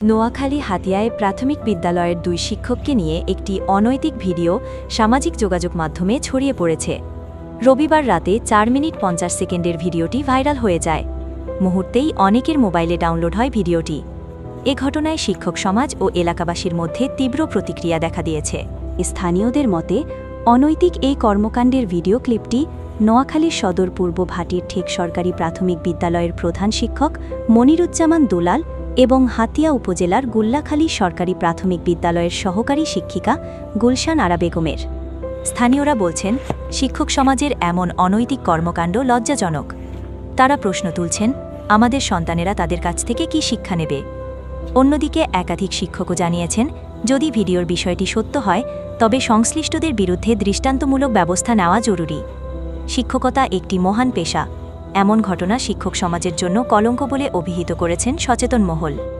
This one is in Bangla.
নোয়াখালী হাতিয়ায় প্রাথমিক বিদ্যালয়ের দুই শিক্ষককে নিয়ে একটি অনৈতিক ভিডিও সামাজিক যোগাযোগ মাধ্যমে ছড়িয়ে পড়েছে। রবিবার রাতে চার মিনিট পঞ্চাশ সেকেন্ডের ভিডিওটি ভাইরাল হয়ে যায়। মুহূর্তেই অনেকের মোবাইলে ডাউনলোড হয় ভিডিওটি। এ ঘটনায় শিক্ষক সমাজ ও এলাকাবাসীর মধ্যে তীব্র প্রতিক্রিয়া দেখা দিয়েছে। স্থানীয়দের মতে, অনৈতিক এই কর্মকাণ্ডের ভিডিও ক্লিপটি নোয়াখালীর সদর পূর্ব ভাটির ঠেক সরকারি প্রাথমিক বিদ্যালয়ের প্রধান শিক্ষক মনিরুজ্জামান দুলাল এবং হাতিয়া উপজেলার গুল্লাখালী সরকারি প্রাথমিক বিদ্যালয়ের সহকারী শিক্ষিকা গুলশান আরা বেগমের। স্থানীয়রা বলছেন, শিক্ষক সমাজের এমন অনৈতিক কর্মকাণ্ড লজ্জাজনক। তারা প্রশ্ন তুলছেন, আমাদের সন্তানেরা তাদের কাছ থেকে কি শিক্ষা নেবে? অন্যদিকে একাধিক শিক্ষকও জানিয়েছেন, যদি ভিডিওর বিষয়টি সত্য হয়, তবে সংশ্লিষ্টদের বিরুদ্ধে দৃষ্টান্তমূলক ব্যবস্থা নেওয়া জরুরি। শিক্ষকতা একটি মহান পেশা। এমন ঘটনা শিক্ষক সমাজের জন্য কলঙ্ক বলে অভিহিত করেছেন সচেতন মহল।